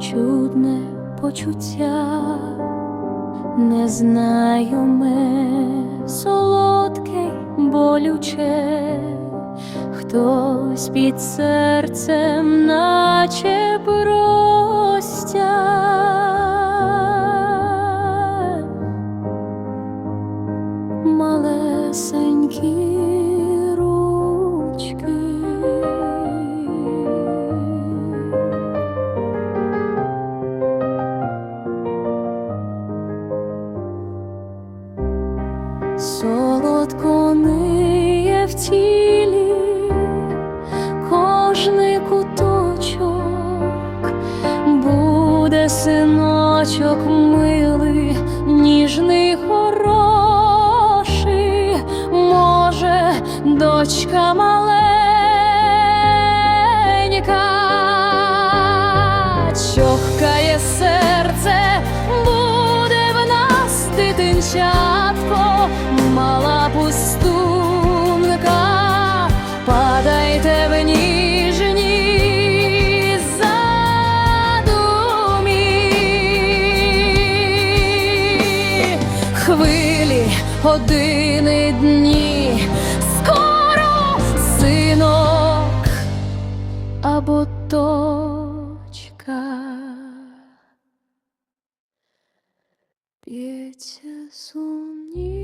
чудне почуття, не знаю ми солодке болюче, хтось під серцем наче. Солодко ниє в тілі кожний куточок, буде синочок милий, ніжний хороший, може, дочка маленька, чохкає серце, буде в нас дитинчатко, мала пустунка, падайте в ніжні задумі. Хвилі, години, дні, скоро синок або дочка. П'ється you.